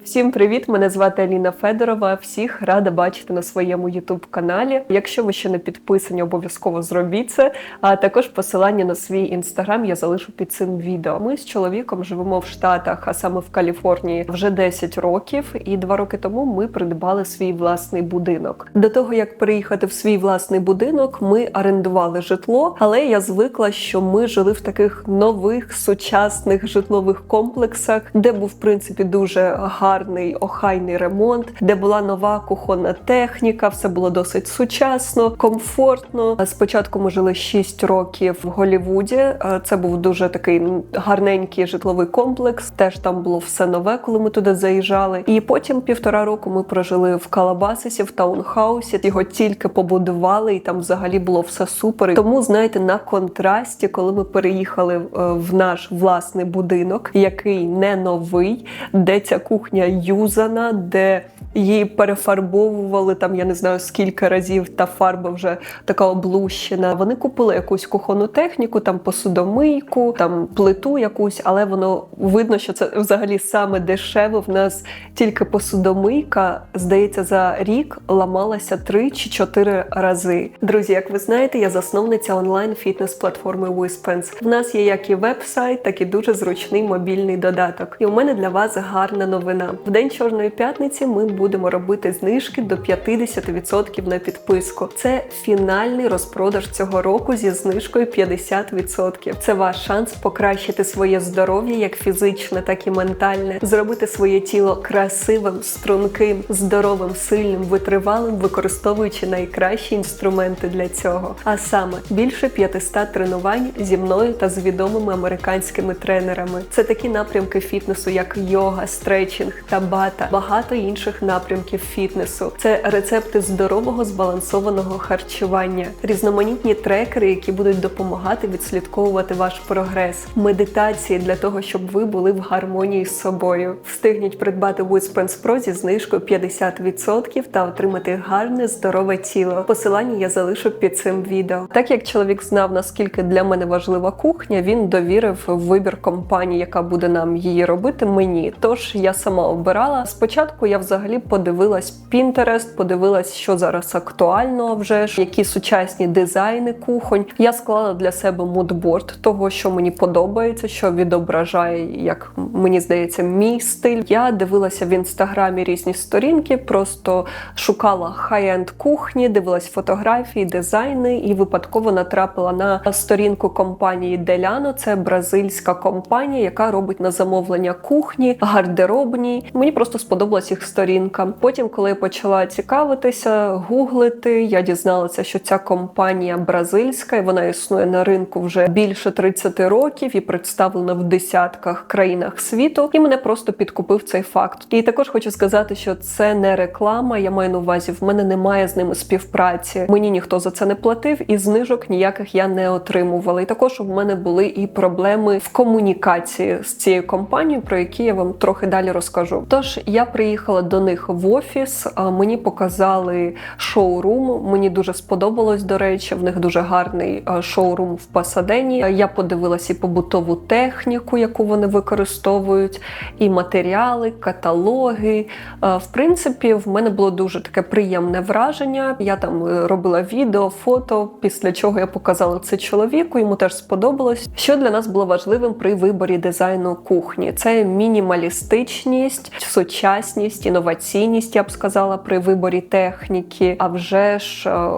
Всім привіт! Мене звати Аліна Федорова. Всіх рада бачити на своєму youtube каналі. Якщо ви ще не підписані, обов'язково зробіть це. А також посилання на свій інстаграм я залишу під цим відео. Ми з чоловіком живемо в Штатах, а саме в Каліфорнії, вже 10 років. І два роки тому ми придбали свій власний будинок. До того як переїхати в свій власний будинок, ми орендували житло, але я звикла, що ми жили в таких нових сучасних житлових комплексах, де був в принципі дуже охайний ремонт, де була нова кухонна техніка, все було досить сучасно, комфортно. Спочатку ми жили 6 років в Голівуді. Е, Це був дуже такий гарненький житловий комплекс. Теж там було все нове, коли ми туди заїжджали. І потім півтора року ми прожили в Калабасисі, в таунхаусі. Його тільки побудували, і там взагалі було все супер. Тому знаєте, на контрасті, коли ми переїхали е, в наш власний будинок, який не новий, де ця кухня юзана, де її перефарбовували там, я не знаю скільки разів, та фарба вже така облущена. Вони купили якусь кухонну техніку, там посудомийку, там плиту якусь, але воно видно, що це взагалі саме дешеве. В нас тільки посудомийка, здається, за рік ламалася три чи чотири рази. Друзі, як ви знаєте, я засновниця онлайн фітнес платформи Wispens. В нас є як і веб-сайт, так і дуже зручний мобільний додаток. І у мене для вас гарна новина. В день чорної п'ятниці ми будемо робити знижки до 50% на підписку. Це фінальний розпродаж цього року зі знижкою 50%. Це ваш шанс покращити своє здоров'я, як фізичне, так і ментальне, зробити своє тіло красивим, струнким, здоровим, сильним, витривалим, використовуючи найкращі інструменти для цього. А саме більше 500 тренувань зі мною та з відомими американськими тренерами. Це такі напрямки фітнесу, як йога, стретчинг, табата, багато інших напрямків фітнесу. Це рецепти здорового збалансованого харчування, різноманітні трекери, які будуть допомагати відслідковувати ваш прогрес, медитації для того, щоб ви були в гармонії з собою. Встигніть придбати Woodspense Pro зі знижкою 50% та отримати гарне здорове тіло. Посилання я залишу під цим відео. Так як чоловік знав наскільки для мене важлива кухня, він довірив вибір компанії, яка буде нам її робити, мені. Тож я сама обирала. Спочатку я взагалі подивилась Pinterest, подивилась, що зараз актуально вже ж, які сучасні дизайни кухонь. Я склала для себе мудборд того, що мені подобається, що відображає, як мені здається, мій стиль. Я дивилася в інстаграмі різні сторінки, просто шукала хай-енд кухні, дивилась фотографії, дизайни і випадково натрапила на сторінку компанії Деляно. Це бразильська компанія, яка робить на замовлення кухні, гардеробні. Мені просто сподобалась їх сторінка. Потім, коли я почала цікавитися, гуглити, я дізналася, що ця компанія бразильська, і вона існує на ринку вже більше 30 років і представлена в десятках країнах світу. І мене просто підкупив цей факт. І також хочу сказати, що це не реклама. Я маю на увазі, в мене немає з ними співпраці. Мені ніхто за це не платив, і знижок ніяких я не отримувала. І також в мене були і проблеми в комунікації з цією компанією, про які я вам трохи далі розкажу. Тож я приїхала до них в офіс. Мені показали шоурум. Мені дуже сподобалось. До речі, в них дуже гарний шоурум в Пасадені. Я подивилася і побутову техніку, яку вони використовують, і матеріали, каталоги. В принципі, в мене було дуже таке приємне враження. Я там е, робила відео, фото. Після чого я показала це чоловіку. Йому теж сподобалось. Що для нас було важливим при виборі дизайну кухні? Це мінімалістичність, сучасність, інноваційність, я б сказала, при виборі техніки. А вже ж. е,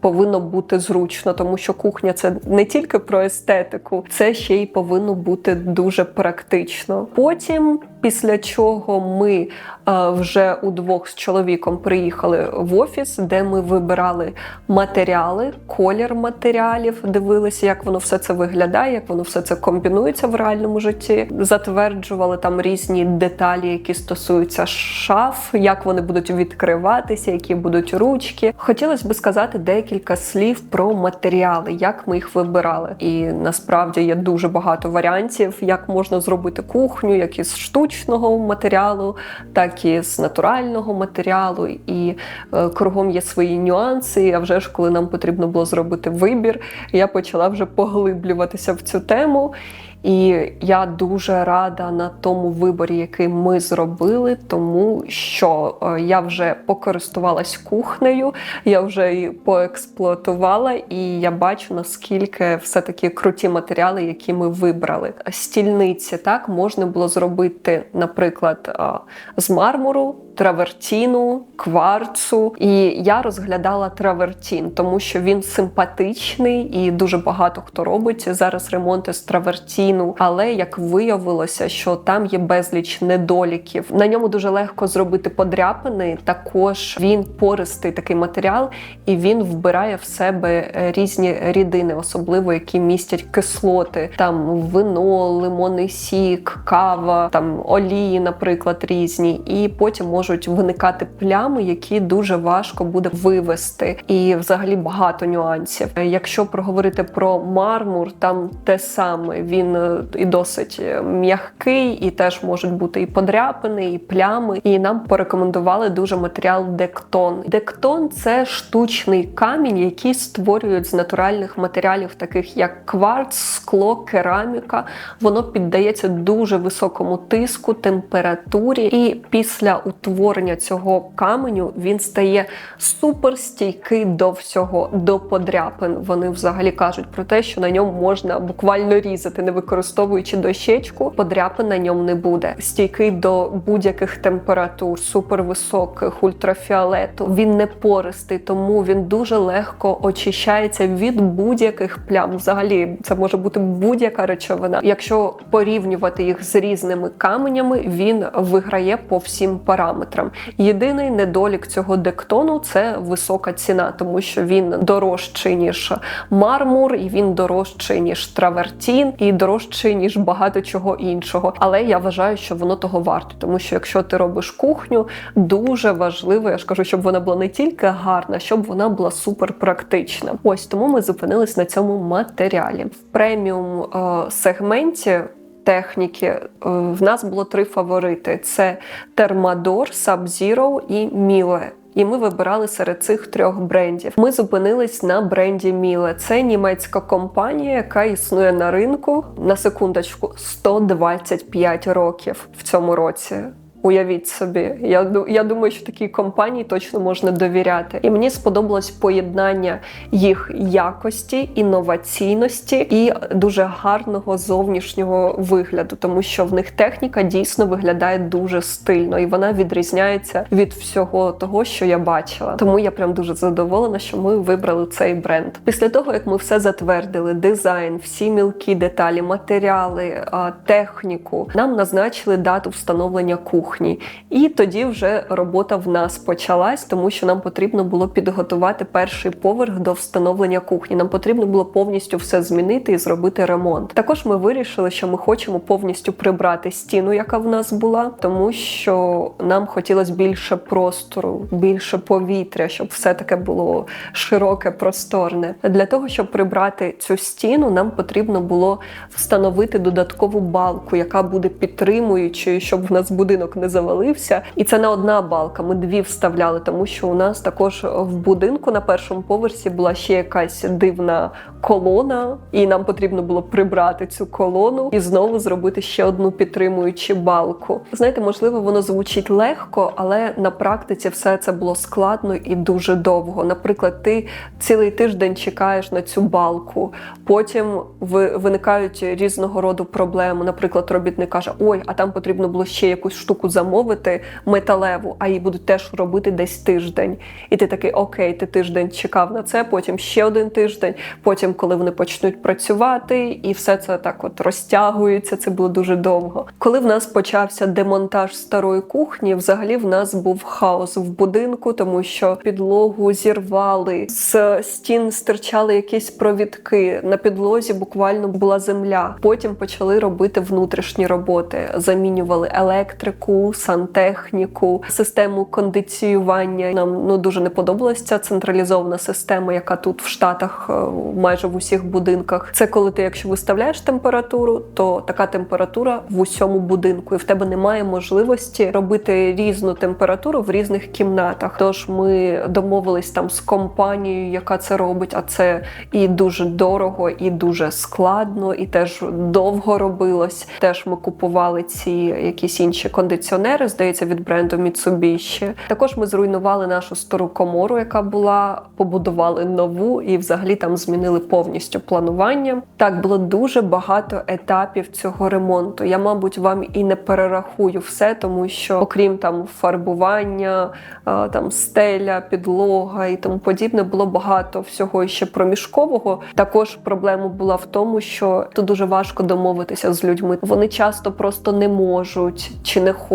Повинно бути зручно, тому що кухня це не тільки про естетику, це ще й повинно бути дуже практично. Потім, після чого ми вже удвох з чоловіком приїхали в офіс, де ми вибирали матеріали, колір матеріалів, дивилися, як воно все це виглядає, як воно все це комбінується в реальному житті. Затверджували там різні деталі, які стосуються шаф, як вони будуть відкриватися, які будуть ручки. Хотілося би сказати декілька слів про матеріали, як ми їх вибирали. І насправді є дуже багато варіантів, як можна зробити кухню, як із штучного матеріалу, так і з натурального матеріалу. І е, кругом є свої нюанси. А вже ж, коли нам потрібно було зробити вибір, я почала вже поглиблюватися в цю тему. І я дуже рада на тому виборі, який ми зробили, тому що е, я вже покористувалась кухнею, я вже її поексплуатувала, і я бачу наскільки все таки круті матеріали, які ми вибрали. Стільниці так можна було зробити, наприклад, е, з мармуру травертіну, кварцу. І я розглядала травертін, тому що він симпатичний і дуже багато хто робить зараз ремонти з травертіну. Але як виявилося, що там є безліч недоліків. На ньому дуже легко зробити подряпини. Також він пористий такий матеріал, і він вбирає в себе різні рідини, особливо які містять кислоти, там вино, лимонний сік, кава, там олії, наприклад, різні, і потім можуть виникати плями, які дуже важко буде вивести, і взагалі багато нюансів. Якщо проговорити про мармур, там те саме він е, і досить м'який, і теж можуть бути і подряпини, і плями. І нам порекомендували дуже матеріал дектон. Дектон це штучний камінь, який створюють з натуральних матеріалів, таких як кварц, скло, кераміка. Воно піддається дуже високому тиску, температурі, і після утворення цього каменю він стає суперстійкий до всього, до подряпин. Вони взагалі кажуть про те, що на ньому можна буквально різати, не використовуючи дощечку, подряпин на ньому не буде. Стійкий до будь-яких температур, супервисоких, ультрафіолету. Він не пористий, тому він дуже легко очищається від будь-яких плям. Взагалі, це може бути будь-яка речовина. Якщо порівнювати їх з різними каменями, він виграє по всім параметрам параметрам. Єдиний недолік цього дектону це висока ціна, тому що він дорожчий ніж мармур, і він дорожчий ніж травертін, і дорожчий ніж багато чого іншого. Але я вважаю, що воно того варто, тому що якщо ти робиш кухню, дуже важливо, я ж кажу, щоб вона була не тільки гарна, щоб вона була супер практична. Ось тому ми зупинились на цьому матеріалі в преміум е сегменті техніки е, в нас було три фаворити: це Термадор, Sub-Zero і Міле. І ми вибирали серед цих трьох брендів. Ми зупинились на бренді Міле. Це німецька компанія, яка існує на ринку на секундочку 125 років в цьому році. Уявіть собі, я я думаю, що такій компанії точно можна довіряти. І мені сподобалось поєднання їх якості, інноваційності і дуже гарного зовнішнього вигляду, тому що в них техніка дійсно виглядає дуже стильно, і вона відрізняється від всього того, що я бачила. Тому я прям дуже задоволена, що ми вибрали цей бренд. Після того як ми все затвердили: дизайн, всі мілкі деталі, матеріали, техніку, нам назначили дату встановлення кухні кухні. І тоді вже робота в нас почалась, тому що нам потрібно було підготувати перший поверх до встановлення кухні. Нам потрібно було повністю все змінити і зробити ремонт. Також ми вирішили, що ми хочемо повністю прибрати стіну, яка в нас була, тому що нам хотілося більше простору, більше повітря, щоб все таке було широке, просторне. Для того щоб прибрати цю стіну, нам потрібно було встановити додаткову балку, яка буде підтримуючою, щоб в нас будинок не завалився. І це не одна балка. Ми дві вставляли, тому що у нас також в будинку на першому поверсі була ще якась дивна колона, і нам потрібно було прибрати цю колону і знову зробити ще одну підтримуючу балку. Знаєте, можливо, воно звучить легко, але на практиці все це було складно і дуже довго. Наприклад, ти цілий тиждень чекаєш на цю балку, потім виникають різного роду проблеми. Наприклад, робітник каже: Ой, а там потрібно було ще якусь штуку замовити металеву, а її будуть теж робити десь тиждень. І ти такий, окей, ти тиждень чекав на це, потім ще один тиждень, потім, коли вони почнуть працювати, і все це так от розтягується. Це було дуже довго. Коли в нас почався демонтаж старої кухні, взагалі в нас був хаос в будинку, тому що підлогу зірвали, з стін стирчали якісь провідки. На підлозі буквально була земля. Потім почали робити внутрішні роботи, замінювали електрику сантехніку, систему кондиціювання. Нам ну дуже не подобалася ця централізована система, яка тут в Штатах е, майже в усіх будинках. Це коли ти, якщо виставляєш температуру, то така температура в усьому будинку, і в тебе немає можливості робити різну температуру в різних кімнатах. Тож ми домовились там з компанією, яка це робить. А це і дуже дорого, і дуже складно, і теж довго робилось. Теж ми купували ці якісь інші кондиціонери, здається, від бренду Mitsubishi. Також ми зруйнували нашу стару комору, яка була, побудували нову і взагалі там змінили повністю планування. Так було дуже багато етапів цього ремонту. Я, мабуть, вам і не перерахую все, тому що, окрім там фарбування, е, там стеля, підлога і тому подібне, було багато всього ще проміжкового. Також проблема була в тому, що тут дуже важко домовитися з людьми. Вони часто просто не можуть чи не хочуть.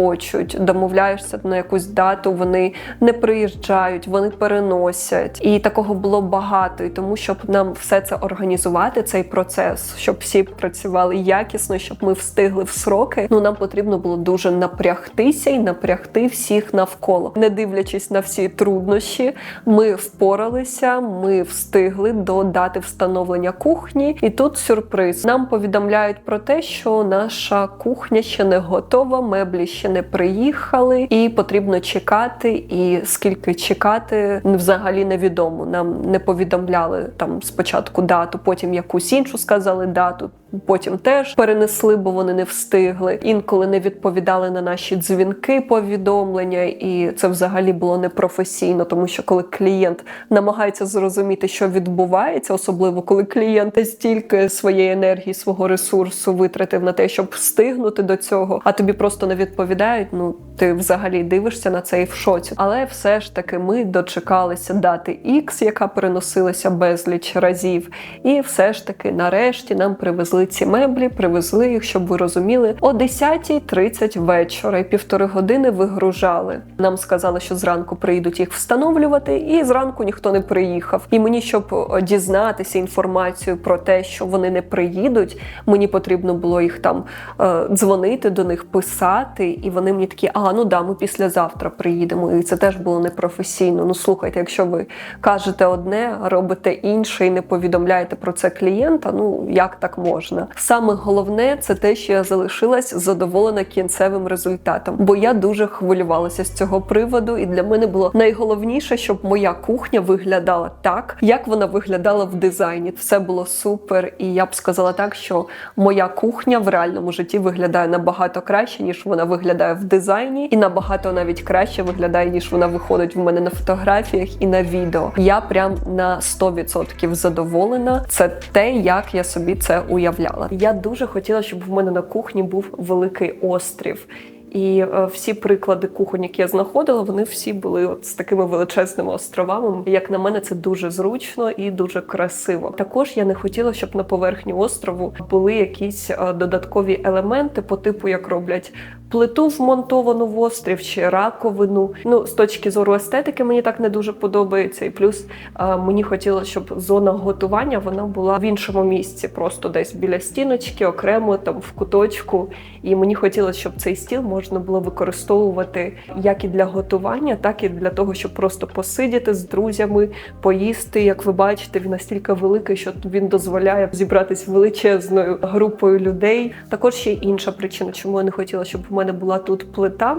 Домовляєшся на якусь дату, вони не приїжджають, вони переносять. І такого було багато. І тому, щоб нам все це організувати, цей процес, щоб всі працювали якісно, щоб ми встигли в сроки. Ну нам потрібно було дуже напрягтися і напрягти всіх навколо, не дивлячись на всі труднощі. Ми впоралися, ми встигли до дати встановлення кухні. І тут сюрприз. Нам повідомляють про те, що наша кухня ще не готова, меблі ще не приїхали, і потрібно чекати. І скільки чекати, взагалі невідомо. Нам не повідомляли там спочатку дату, потім якусь іншу сказали дату. Потім теж перенесли, бо вони не встигли. Інколи не відповідали на наші дзвінки, повідомлення, і це взагалі було непрофесійно, тому що коли клієнт намагається зрозуміти, що відбувається, особливо коли клієнт стільки своєї енергії, свого ресурсу витратив на те, щоб встигнути до цього, а тобі просто не відповідають. Ну ти взагалі дивишся на це і в шоці. Але все ж таки ми дочекалися дати X, яка переносилася безліч разів, і все ж таки, нарешті, нам привезли ці меблі, привезли їх, щоб ви розуміли, о 10.30 вечора і півтори години вигружали. Нам сказали, що зранку прийдуть їх встановлювати, і зранку ніхто не приїхав. І мені, щоб дізнатися інформацію про те, що вони не приїдуть, мені потрібно було їх там е, дзвонити до них, писати, і вони мені такі, а ну да, ми післязавтра приїдемо. І це теж було непрофесійно. Ну слухайте, якщо ви кажете одне, робите інше і не повідомляєте про це клієнта, ну як так можна? Саме головне це те, що я залишилась задоволена кінцевим результатом, бо я дуже хвилювалася з цього приводу, і для мене було найголовніше, щоб моя кухня виглядала так, як вона виглядала в дизайні. Все було супер, і я б сказала так, що моя кухня в реальному житті виглядає набагато краще, ніж вона виглядає в дизайні, і набагато навіть краще виглядає, ніж вона виходить в мене на фотографіях і на відео. Я прям на 100% задоволена. Це те, як я собі це уявляла. Я дуже хотіла, щоб в мене на кухні був великий острів. І е, всі приклади кухонь, які я знаходила, вони всі були от з такими величезними островами. Як на мене, це дуже зручно і дуже красиво. Також я не хотіла, щоб на поверхні острову були якісь е, додаткові елементи, по типу як роблять плиту вмонтовану в острів чи раковину. Ну з точки зору естетики, мені так не дуже подобається. І плюс е, мені хотілося, щоб зона готування вона була в іншому місці, просто десь біля стіночки, окремо там в куточку. І мені хотілося, щоб цей стіл можна було використовувати як і для готування, так і для того, щоб просто посидіти з друзями, поїсти. Як ви бачите, він настільки великий, що він дозволяє зібратись величезною групою людей. Також ще інша причина, чому я не хотіла, щоб у мене була тут плита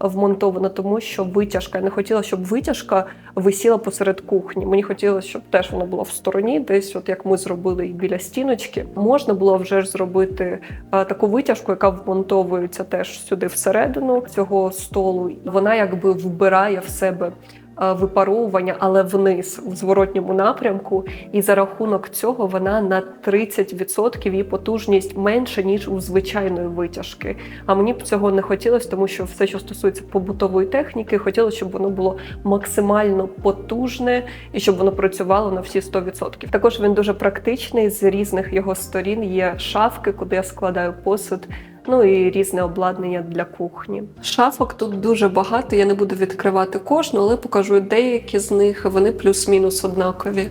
вмонтована, тому що витяжка. Я не хотіла, щоб витяжка висіла посеред кухні. Мені хотілося, щоб теж вона була в стороні, десь, от як ми зробили і біля стіночки. Можна було вже ж зробити а, таку витяжку, яка вмонтовується теж сюди всередину цього столу. Вона якби вбирає в себе. Випаровування, але вниз в зворотньому напрямку, і за рахунок цього вона на 30% її потужність менша ніж у звичайної витяжки. А мені б цього не хотілося, тому що все, що стосується побутової техніки, хотілося, щоб воно було максимально потужне і щоб воно працювало на всі 100%. Також він дуже практичний. З різних його сторін є шафки, куди я складаю посуд. Ну і різне обладнання для кухні. Шафок тут дуже багато. Я не буду відкривати кожну, але покажу деякі з них. Вони плюс-мінус однакові.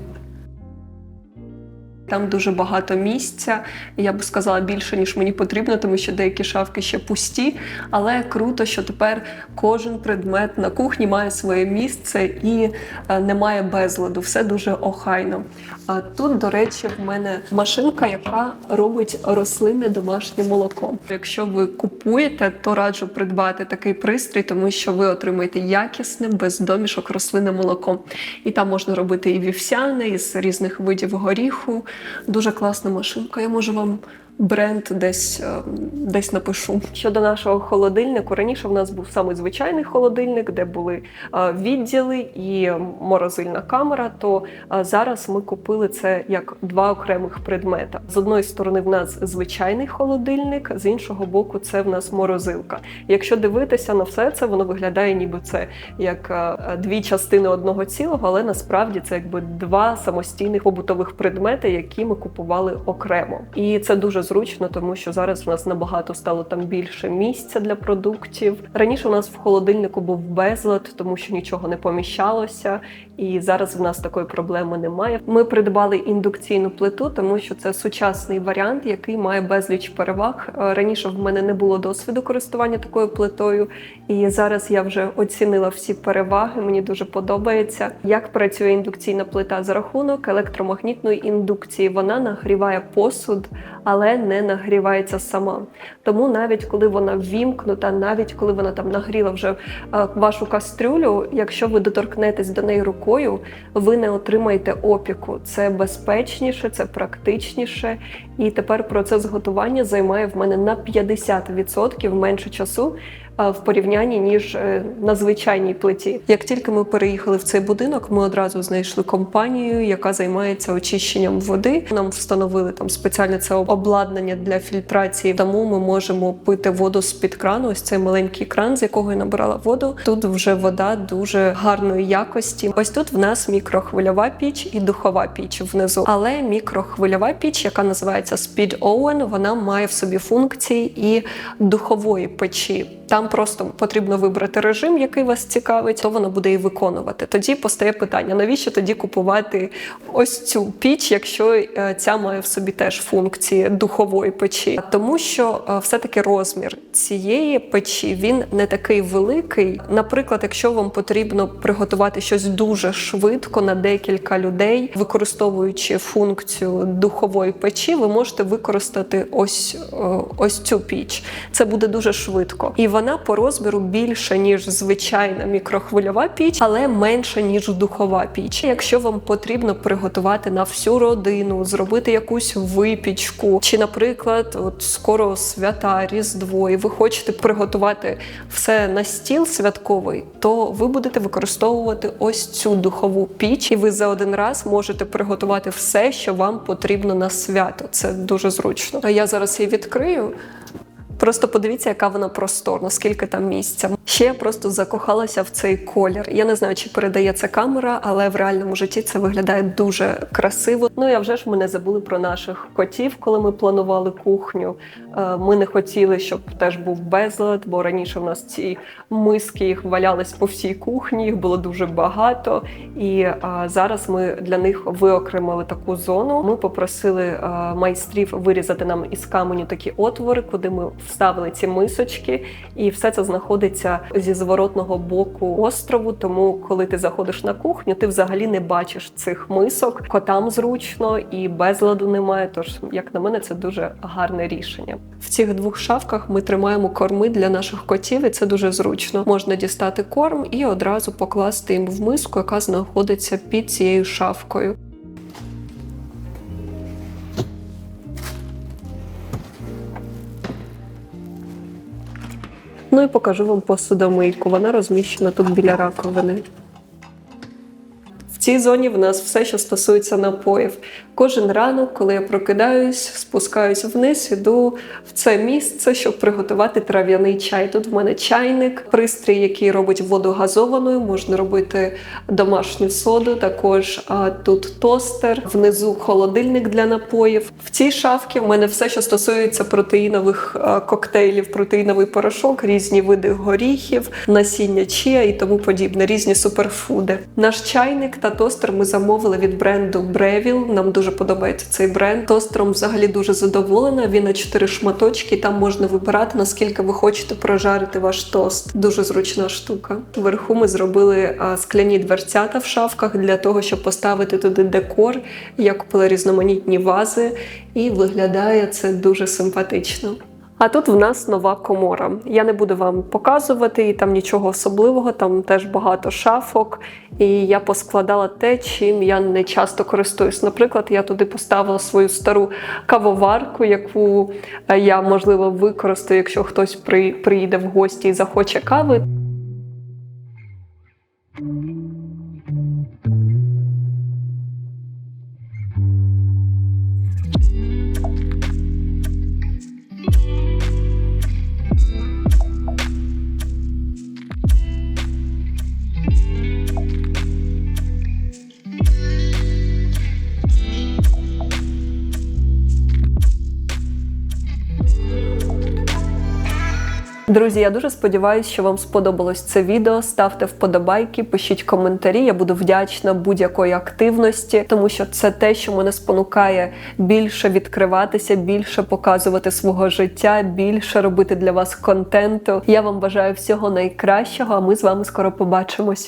Там дуже багато місця. Я би сказала більше, ніж мені потрібно, тому що деякі шафки ще пусті. Але круто, що тепер кожен предмет на кухні має своє місце і е, немає безладу. Все дуже охайно. А тут, до речі, в мене машинка, яка робить рослинне домашнє молоко. Якщо ви купуєте, то раджу придбати такий пристрій, тому що ви отримаєте якісне, без домішок рослинне молоко. І там можна робити і вівсяне, із різних видів горіху. Дуже класна машинка. Я можу вам бренд десь, е, десь напишу. Щодо нашого холодильнику, раніше в нас був самий звичайний холодильник, де були е, відділи і морозильна камера. То е, зараз ми купили це як два окремих предмета. З одної сторони, в нас звичайний холодильник, з іншого боку, це в нас морозилка. Якщо дивитися на все це, воно виглядає, ніби це як дві частини одного цілого, але насправді це якби два самостійних побутових предмети, які ми купували окремо. І це дуже зручно, тому що зараз у нас набагато стало там більше місця для продуктів. Раніше у нас в холодильнику був безлад, тому що нічого не поміщалося, і зараз в нас такої проблеми немає. Ми придбали індукційну плиту, тому що це сучасний варіант, який має безліч переваг. Е, Раніше в мене не було досвіду користування такою плитою, і зараз я вже оцінила всі переваги. Мені дуже подобається, як працює індукційна плита за рахунок електромагнітної індукції. Вона нагріває посуд, але не нагрівається сама. Тому навіть коли вона ввімкнута, навіть коли вона там нагріла вже е, вашу кастрюлю, якщо ви доторкнетесь до неї рукою, ви не отримаєте опіку. Це безпечніше, це практичніше. І тепер процес готування займає в мене на 50% менше часу. В порівнянні ніж е, на звичайній плиті. Як тільки ми переїхали в цей будинок, ми одразу знайшли компанію, яка займається очищенням води. Нам встановили там спеціальне це обладнання для фільтрації, тому ми можемо пити воду з під крану. Ось цей маленький кран, з якого я набирала воду. Тут вже вода дуже гарної якості. Ось тут в нас мікрохвильова піч і духова піч внизу. Але мікрохвильова піч, яка називається Speed Oven, вона має в собі функції і духової печі. Там просто потрібно вибрати режим, який вас цікавить, то воно буде і виконувати. Тоді постає питання: навіщо тоді купувати ось цю піч, якщо е, ця має в собі теж функції духової печі? Тому що е, все-таки розмір цієї печі він не такий великий. Наприклад, якщо вам потрібно приготувати щось дуже швидко на декілька людей, використовуючи функцію духової печі, ви можете використати ось, е, ось цю піч. Це буде дуже швидко. І вона по розміру більша, ніж звичайна мікрохвильова піч, але менша, ніж духова піч. Якщо вам потрібно приготувати на всю родину, зробити якусь випічку, чи, наприклад, от скоро свята, Різдво, і ви хочете приготувати все на стіл святковий, то ви будете використовувати ось цю духову піч, і ви за один раз можете приготувати все, що вам потрібно на свято. Це дуже зручно. А я зараз її відкрию. Просто подивіться, яка вона просторна, скільки там місця. Ще я просто закохалася в цей колір. Я не знаю, чи передає це камера, але в реальному житті це виглядає дуже красиво. Ну а вже ж ми не забули про наших котів, коли ми планували кухню. Е, Ми не хотіли, щоб теж був безлад, бо раніше в нас ці миски їх валялись по всій кухні, їх було дуже багато. І зараз ми для них виокремили таку зону. Ми попросили майстрів вирізати нам із каменю такі отвори, куди ми вставили ці мисочки, і все це знаходиться зі зворотного боку острову. Тому, коли ти заходиш на кухню, ти взагалі не бачиш цих мисок. Котам зручно і безладу немає. Тож, як на мене, це дуже гарне рішення. В цих двох шафках ми тримаємо корми для наших котів, і це дуже зручно. Можна дістати корм і одразу покласти їм в миску, яка знаходиться під цією шафкою. Ну і покажу вам посудомийку. Вона розміщена тут біля раковини. Цій зоні в нас все, що стосується напоїв. Кожен ранок, коли я прокидаюсь, спускаюсь вниз, іду в це місце, щоб приготувати трав'яний чай. Тут в мене чайник, пристрій, який робить воду газованою, можна робити домашню соду. Також а, тут тостер, внизу холодильник для напоїв. В цій шафці в мене все, що стосується протеїнових коктейлів, протеїновий порошок, різні види горіхів, насіння чія і тому подібне, різні суперфуди. Наш чайник та тостер ми замовили від бренду Breville. Нам дуже подобається цей бренд. Тостером взагалі дуже задоволена. Він на 4 шматочки. Там можна вибирати наскільки ви хочете прожарити ваш тост. Дуже зручна штука. Вверху ми зробили скляні дверцята в шафках для того, щоб поставити туди декор. Я купила різноманітні вази, і виглядає це дуже симпатично. А тут в нас нова комора. Я не буду вам показувати і там нічого особливого, там теж багато шафок. І я поскладала те, чим я не часто користуюсь. Наприклад, я туди поставила свою стару кавоварку, яку е, я можливо використаю, якщо хтось при- приїде в гості і захоче кави. Друзі, я дуже сподіваюся, що вам сподобалось це відео. Ставте вподобайки, пишіть коментарі. Я буду вдячна будь-якої активності, тому що це те, що мене спонукає більше відкриватися, більше показувати свого життя, більше робити для вас контенту. Я вам бажаю всього найкращого. А ми з вами скоро побачимось.